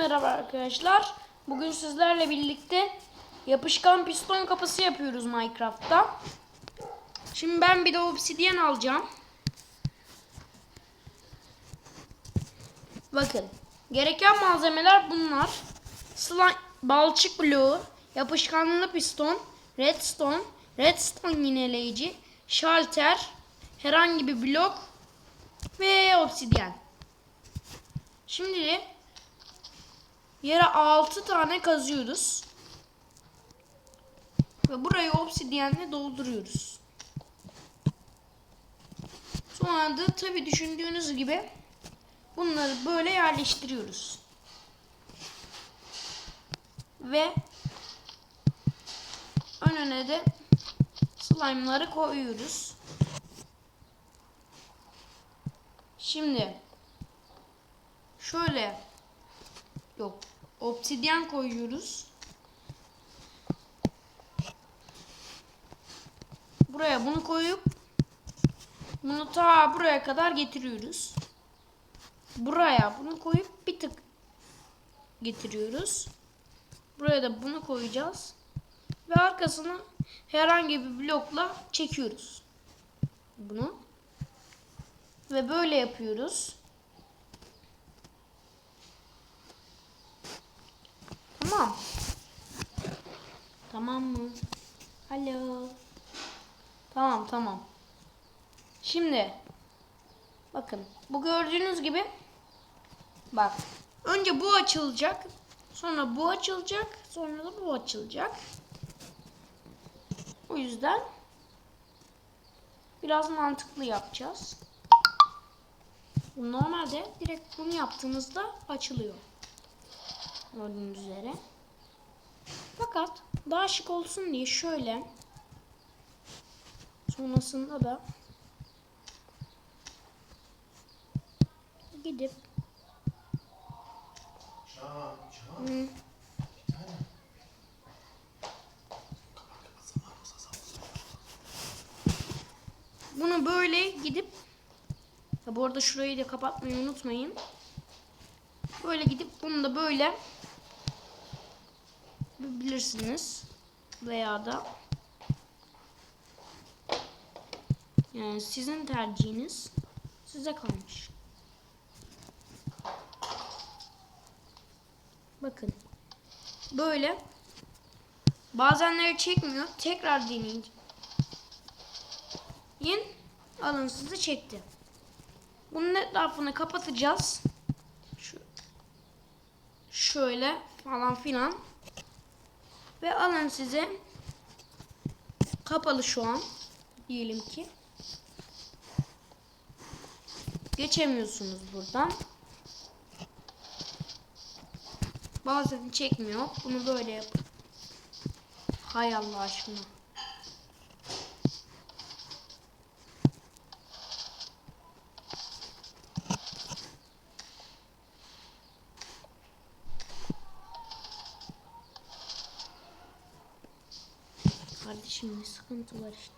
merhaba arkadaşlar. Bugün sizlerle birlikte yapışkan piston kapısı yapıyoruz Minecraft'ta. Şimdi ben bir de obsidyen alacağım. Bakın. Gereken malzemeler bunlar. Slime, balçık bloğu, yapışkanlı piston, redstone, redstone yineleyici, şalter, herhangi bir blok ve obsidyen. Şimdi yere 6 tane kazıyoruz. Ve burayı obsidyenle dolduruyoruz. Sonra da tabi düşündüğünüz gibi bunları böyle yerleştiriyoruz. Ve önüne de slime'ları koyuyoruz. Şimdi şöyle yok obsidyen koyuyoruz. Buraya bunu koyup bunu ta buraya kadar getiriyoruz. Buraya bunu koyup bir tık getiriyoruz. Buraya da bunu koyacağız. Ve arkasını herhangi bir blokla çekiyoruz. Bunu. Ve böyle yapıyoruz. Tamam. Tamam mı? Alo. Tamam tamam. Şimdi bakın bu gördüğünüz gibi bak önce bu açılacak sonra bu açılacak sonra da bu açılacak. O yüzden biraz mantıklı yapacağız. Normalde direkt bunu yaptığınızda açılıyor. Gördüğünüz üzere. Fakat daha şık olsun diye şöyle sonrasında da gidip bunu böyle gidip ha bu arada şurayı da kapatmayı unutmayın. Böyle gidip bunu da böyle bilirsiniz veya da yani sizin tercihiniz size kalmış. Bakın. Böyle bazenleri çekmiyor. Tekrar deneyin. Yin alın sizi çekti. Bunun etrafını kapatacağız. Şu, şöyle falan filan. Ve alın size kapalı şu an diyelim ki. Geçemiyorsunuz buradan. Bazen çekmiyor. Bunu böyle yap. Hay Allah aşkına. Ne sıkıntı var işte.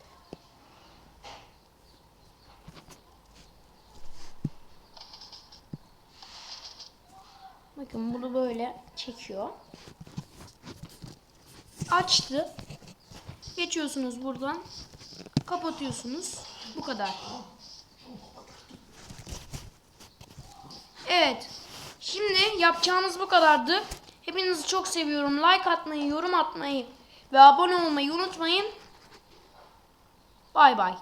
Bakın bunu böyle çekiyor. Açtı. Geçiyorsunuz buradan. Kapatıyorsunuz. Bu kadar. Evet. Şimdi yapacağımız bu kadardı. Hepinizi çok seviyorum. Like atmayı, yorum atmayı ve abone olmayı unutmayın. Bay bay.